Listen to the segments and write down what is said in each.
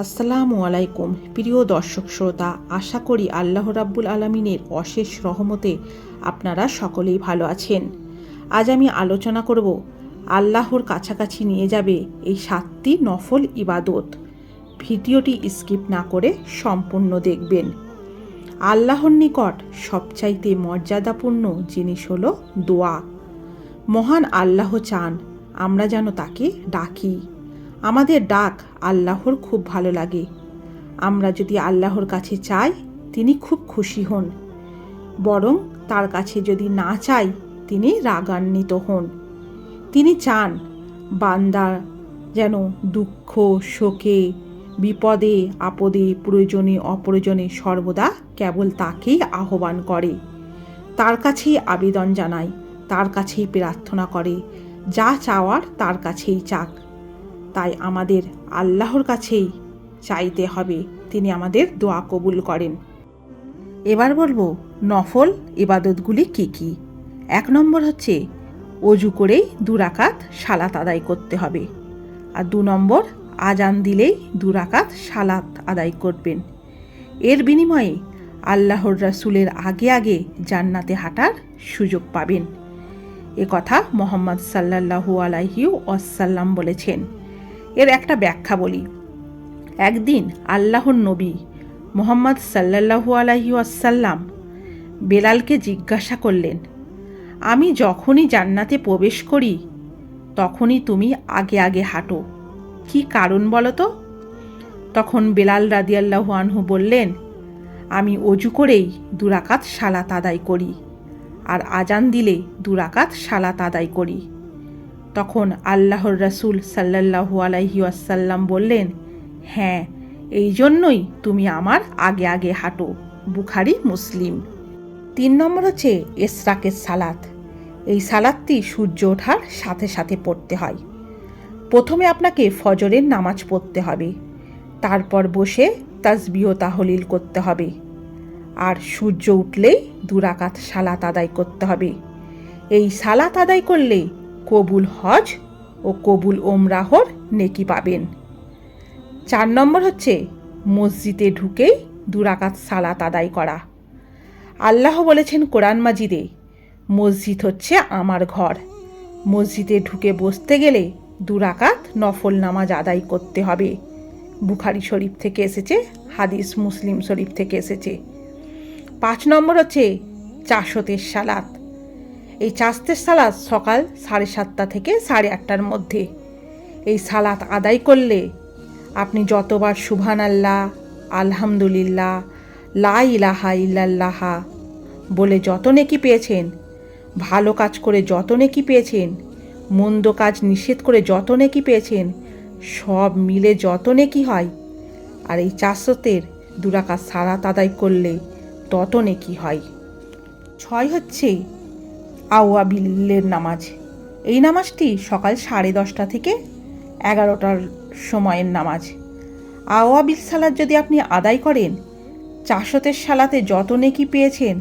আসসালামু আলাইকুম। প্রিয় দর্শক শ্রোতা, আশা করি আল্লাহ রাব্বুল আলমিনের অশেষ রহমতে আপনারা সকলেই ভালো আছেন। আজ আমি আলোচনা করব, আল্লাহর কাছাকাছি নিয়ে যাবে এই সাতটি নফল ইবাদত। ভিডিওটি স্কিপ না করে সম্পূর্ণ দেখবেন। আল্লাহর নিকট সবচাইতে মর্যাদাপূর্ণ জিনিস হলো দোয়া। মহান আল্লাহ চান, আমরা যেন তাকে ডাকি। আমাদের ডাক আল্লাহর খুব ভালো লাগে। আমরা যদি আল্লাহর কাছে চাই, তিনি খুব খুশি হন। বরং তার কাছে যদি না চাই, তিনি রাগান্বিত হন। তিনি চান বান্দা যেন দুঃখ, শোকে, বিপদে, আপদে, প্রয়োজনে, অপ্রয়োজনে সর্বদা কেবল তাকেই আহ্বান করে। তার কাছেই আবেদন জানায়, তার কাছেই প্রার্থনা করে। যা চাওয়ার তার কাছেই চাক। তাই আমাদের আল্লাহর কাছেই চাইতে হবে। তিনি আমাদের দোয়া কবুল করেন। এবার বলব, নফল ইবাদতগুলি কি কি? এক নম্বর হচ্ছে, অজু করেই দুরাকাত সালাত আদায় করতে হবে। আর দু নম্বর, আজান দিলেই দুরাকাত সালাত আদায় করবেন। এর বিনিময়ে আল্লাহর রাসুলের আগে আগে জান্নাতে হাঁটার সুযোগ পাবেন। এ কথা মোহাম্মদ সাল্লাহু আলাইহি ওয়াসাল্লাম বলেছেন। এর একটা ব্যাখ্যা বলি। একদিন আল্লাহর নবী মোহাম্মদ সাল্লাহু আলাইহি আসাল্লাম বেলালকে জিজ্ঞাসা করলেন, আমি যখনই জান্নাতে প্রবেশ করি, তখনই তুমি আগে আগে হাঁটো। কি কারণ বলো তো? তখন বেলাল রাদিয়াল্লাহু আনহু বললেন, আমি অজু করেই দুরাকাত সালাত আদায় করি, আর আজান দিলে দুরাকাত সালাত আদায় করি। তখন আল্লাহর রাসুল সাল্লাহু আলাইহি আসাল্লাম বললেন হ্যাঁ এই জন্যই তুমি আমার আগে আগে হাঁটো, বুখারি, মুসলিম। তিন নম্বর হচ্ছে এসরাকের সালাত। এই সালাদটি সূর্য ওঠার সাথে সাথে পড়তে হয়। প্রথমে আপনাকে ফজরের নামাজ পড়তে হবে, তারপর বসে তাজবিহ তাহলিল করতে হবে, আর সূর্য উঠলেই দুরাকাত সালাত আদায় করতে হবে। এই সালাত আদায় করলে কবুল হজ ও কবুল ওমরাহর নেকি পাবেন। চার নম্বর হচ্ছে, মসজিদে ঢুকেই দুরাকাত সালাত আদায় করা। আল্লাহ বলেছেন কোরআন মাজিদে, মসজিদ হচ্ছে আমার ঘর। মসজিদে ঢুকে বসতে গেলে দুরাকাত নফল নামাজ আদায় করতে হবে। বুখারি শরীফ থেকে এসেছে, হাদিস মুসলিম শরীফ থেকে এসেছে। পাঁচ নম্বর হচ্ছে, চাষতের সালাত। এই চাষতের সালাদ সকাল সাড়ে সাতটা থেকে সাড়ে আটটার মধ্যে। এই সালাত আদায় করলে আপনি যতবার সুবহান আল্লাহ আলহামদুলিল্লাহ, লা ইলাহা ইল্লাল্লাহা বলে যত নেকি পেয়েছেন, ভালো কাজ করে যত নেকি পেয়েছেন, মন্দ কাজ নিষেধ করে যত নেকি পেয়েছেন, সব মিলে যত নেকি হয়, আর এই চাষতের দুরাকাত সালাত আদায় করলে তত নেকি হয়। ছয় হচ্ছে আওয়াবিলের নামাজ। এই নামাজটি সকাল সাড়ে দশটা থেকে এগারোটার সময়ের নামাজ। আওয়াবিল সালাদ যদি আপনি আদায় করেন, চাষতের সালাতে যত নেকি পেয়েছেন,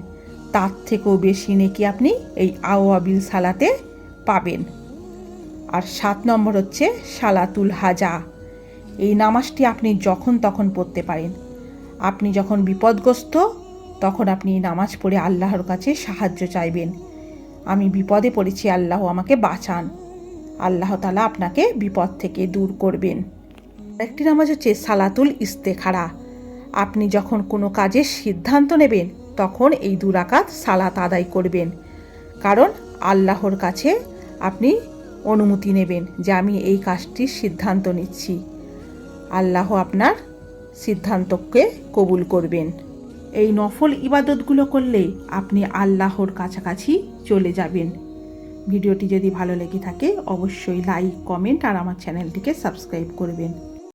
তার থেকেও বেশি নেকি আপনি এই আওয়াবিল সালাতে পাবেন। আর সাত নম্বর হচ্ছে সালাতুল হাজা। এই নামাজটি আপনি যখন তখন পড়তে পারেন। আপনি যখন বিপদগ্রস্ত, তখন আপনি নামাজ পড়ে আল্লাহর কাছে সাহায্য চাইবেন। আমি বিপদে পড়েছি, আল্লাহ আমাকে বাঁচান। আল্লাহ তালা আপনাকে বিপদ থেকে দূর করবেন। একটি নামাজ হচ্ছে সালাতুল ইস্তেখারা। আপনি যখন কোনো কাজের সিদ্ধান্ত নেবেন, তখন এই দুরাকাত সালাত আদায় করবেন। কারণ আল্লাহর কাছে আপনি অনুমতি নেবেন যে আমি এই কাজটির সিদ্ধান্ত নিচ্ছি। আল্লাহ আপনার সিদ্ধান্তকে কবুল করবেন। এই নফল ইবাদতগুলো করলে আপনি আল্লাহর কাছাকাছি চলে যাবেন। ভিডিওটি যদি ভালো লেগে থাকে, অবশ্যই লাইক, কমেন্ট আর আমার চ্যানেলটিকে সাবস্ক্রাইব করবেন।